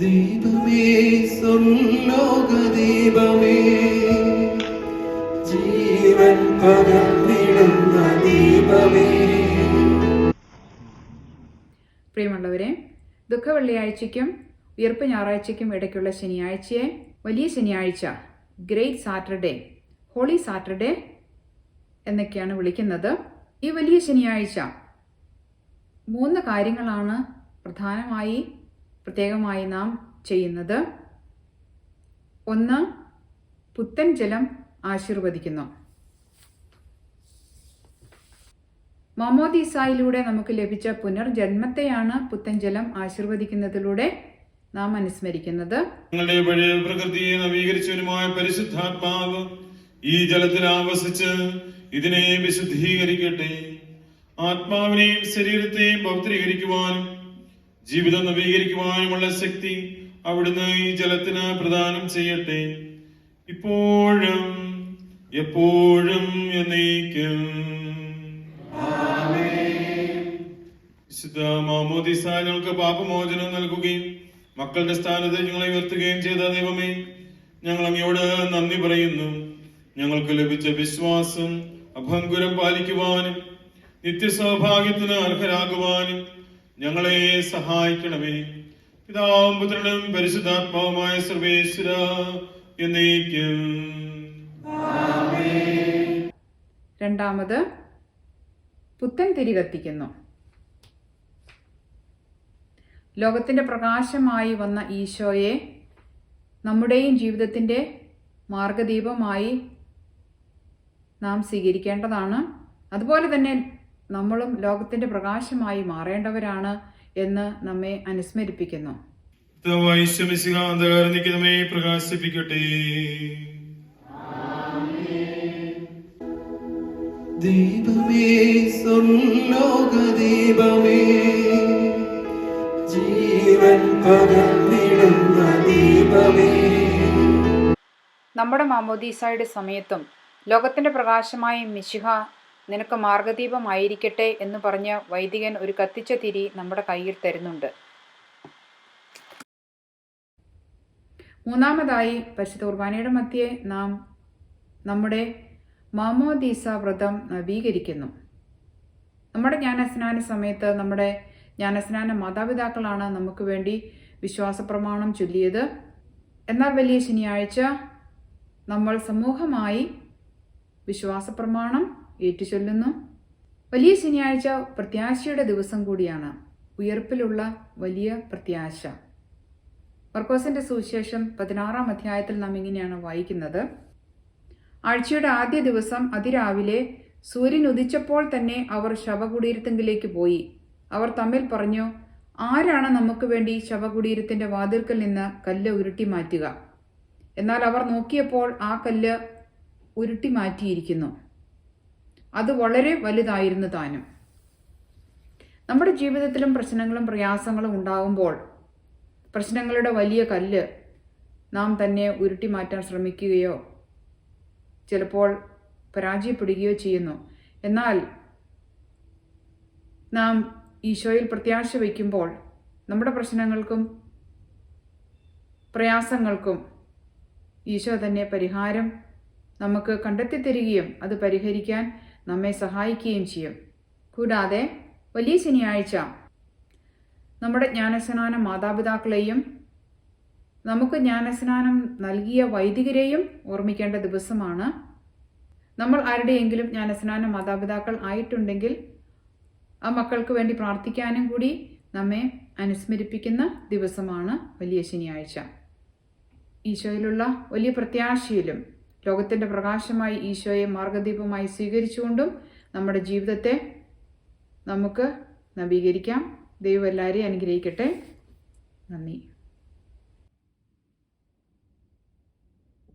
ദീപമേ സ്വർലോക ജീവൻ പകർന്നിടുന്ന ദീപമേ. പ്രിയമുള്ളവരെ ദുഃഖവെള്ളിയാഴ്ചയ്ക്കും ഉയർപ്പ് ഞായറാഴ്ചയ്ക്കും ഇടയ്ക്കുള്ള ശനിയാഴ്ചയെ വലിയ ശനിയാഴ്ച ഗ്രേറ്റ് സാറ്റർഡേ ഹോളി സാറ്റർഡേ എന്നൊക്കെയാണ് വിളിക്കുന്നത്. ഈ വലിയ ശനിയാഴ്ച മൂന്ന് കാര്യങ്ങളാണ് പ്രധാനമായി പ്രത്യേകമായി നാം ചെയ്യുന്നത്. ഒന്ന് പുത്തൻ ജലം ആശീർവദിക്കുന്നു. മമോദീസായിലൂടെ നമുക്ക് ലഭിച്ച പുനർജന്മത്തെയാണ് പുത്തൻ ജലം ആശീർവദിക്കുന്നതിലൂടെ നാം അനുസ്മരിക്കുന്നത്. നിങ്ങളുടെ പ്രകൃതിയെ നവീകരിച്ചവരുമായ പരിശുദ്ധാത്മാവ് ഈ ജലത്തിൽ ആവസിച്ച് ഇതിനെ വിശുദ്ധീകരിക്കട്ടെ. ആത്മാവിനെയും ശരീരത്തെയും പവിത്രീകരിക്കുവാനും ജീവിതം നവീകരിക്കുവാനുമുള്ള ശക്തി അവിടുന്ന് ഈ ജലത്തിന് പ്രദാനം ചെയ്യട്ടെ. ഇപ്പോഴും എപ്പോഴും എന്നേക്കും. വിശുദ്ധ മാമോദിസ ഞങ്ങൾക്ക് പാപമോചനം നൽകുകയും മക്കളുടെ സ്ഥാനത്ത് ഞങ്ങളെ ഉയർത്തുകയും ചെയ്ത ദൈവമേ ഞങ്ങൾ അങ്ങയോട് നന്ദി പറയുന്നു. ഞങ്ങൾക്ക് ലഭിച്ച വിശ്വാസം അഭംഗുരം പാലിക്കുവാനും നിത്യസൗഭാഗ്യത്തിന് അർഹരാകുവാനും ഞങ്ങളെ സഹായിക്കണമേ. പിതാവും പുത്രനും പരിശുദ്ധാത്മാവുമായ സർവേശ്വര എന്നേക്കും. രണ്ടാമത് പുത്തൻ തിരി കത്തിക്കുന്നു. ലോകത്തിന്റെ പ്രകാശമായി വന്ന ഈശോയെ നമ്മുടെയും ജീവിതത്തിന്റെ മാർഗദീപമായി നാം സ്വീകരിക്കേണ്ടതാണ്. അതുപോലെ തന്നെ നമ്മളും ലോകത്തിന്റെ പ്രകാശമായി മാറേണ്ടവരാണ് എന്ന് നമ്മെ അനുസ്മരിപ്പിക്കുന്നു. നിൽക്കുന്നമേ പ്രകാശിപ്പിക്കട്ടെ. ദീപമേ സ്വർലോക ദീപമേ ജീവൻ പകർന്നിടുന്ന ദീപമേ. നമ്മുടെ മാമോദീസായുടെ സമയത്തും ലോകത്തിന്റെ പ്രകാശമായി മിശിഹ നിനക്ക് മാർഗദീപമായിരിക്കട്ടെ എന്ന് പറഞ്ഞ വൈദികൻ ഒരു കത്തിച്ച തിരി നമ്മുടെ കയ്യിൽ തരുന്നുണ്ട്. മൂന്നാമതായി പരിശുദ്ധ കുർബാനയുടെ മധ്യേ നാം നമ്മുടെ മാമോദീസ വ്രതം നവീകരിക്കുന്നു. നമ്മുടെ ജ്ഞാനസ്നാന സമയത്ത് നമ്മുടെ ജ്ഞാനസ്നാന മാതാപിതാക്കളാണ് നമുക്ക് വേണ്ടി വിശ്വാസ പ്രമാണം ചൊല്ലിയത്. എന്നാൽ വലിയ ശനിയാഴ്ച നമ്മൾ സമൂഹമായി വിശ്വാസ പ്രമാണം ഏറ്റുചൊല്ലുന്നു. വലിയ ശനിയാഴ്ച പ്രത്യാശയുടെ ദിവസം കൂടിയാണ്. ഉയർപ്പിലുള്ള വലിയ പ്രത്യാശ. മർക്കോസിന്റെ സുവിശേഷം പതിനാറാം അധ്യായത്തിൽ നാം ഇങ്ങനെയാണ് വായിക്കുന്നത്. ആഴ്ചയുടെ ആദ്യ ദിവസം അതിരാവിലെ സൂര്യൻ ഉദിച്ചപ്പോൾ തന്നെ അവർ ശവകുടീരത്തെങ്കിലേക്ക് പോയി. അവർ തമ്മിൽ പറഞ്ഞു ആരാണ് നമുക്ക് വേണ്ടി ശവകുടീരത്തിന്റെ വാതിൽക്കൽ നിന്ന് കല്ല് ഉരുട്ടി മാറ്റുക? എന്നാൽ അവർ നോക്കിയപ്പോൾ ആ കല്ല് ഉരുട്ടി മാറ്റിയിരിക്കുന്നു. അത് വളരെ വലുതായിരുന്നു താനും. നമ്മുടെ ജീവിതത്തിലും പ്രശ്നങ്ങളും പ്രയാസങ്ങളും ഉണ്ടാകുമ്പോൾ പ്രശ്നങ്ങളുടെ വലിയ കല്ല് നാം തന്നെ ഉരുട്ടി മാറ്റാൻ ശ്രമിക്കുകയോ ചിലപ്പോൾ പരാജയപ്പെടുകയോ ചെയ്യുന്നു. എന്നാൽ നാം ഈശോയിൽ പ്രത്യാശ വയ്ക്കുമ്പോൾ നമ്മുടെ പ്രശ്നങ്ങൾക്കും പ്രയാസങ്ങൾക്കും ഈശോ തന്നെ പരിഹാരം നമുക്ക് കണ്ടെത്തി തരികയും അത് പരിഹരിക്കാൻ നമ്മെ സഹായിക്കുകയും ചെയ്യും. കൂടാതെ വലിയ ശനിയാഴ്ച നമ്മുടെ ജ്ഞാനസ്നാനം മാതാപിതാക്കളെയും നമുക്ക് ജ്ഞാനസ്നാനം നൽകിയ വൈദികരെയും ഓർമ്മിക്കേണ്ട ദിവസമാണ്. നമ്മൾ ആരുടെയെങ്കിലും ജ്ഞാനസ്നാന മാതാപിതാക്കൾ ആയിട്ടുണ്ടെങ്കിൽ ആ മക്കൾക്ക് വേണ്ടി പ്രാർത്ഥിക്കാനും കൂടി നമ്മെ അനുസ്മരിപ്പിക്കുന്ന ദിവസമാണ് വലിയ ശനിയാഴ്ച. ഈശോയിലുള്ള വലിയ പ്രത്യാശയിലും ലോകത്തിന്റെ പ്രകാശമായി ഈശോയെ മാർഗദീപമായി സ്വീകരിച്ചുകൊണ്ടും നമ്മുടെ ജീവിതത്തെ നമുക്ക് നവീകരിക്കാം. ദൈവം എല്ലാവരെയും അനുഗ്രഹിക്കട്ടെ. നന്ദി.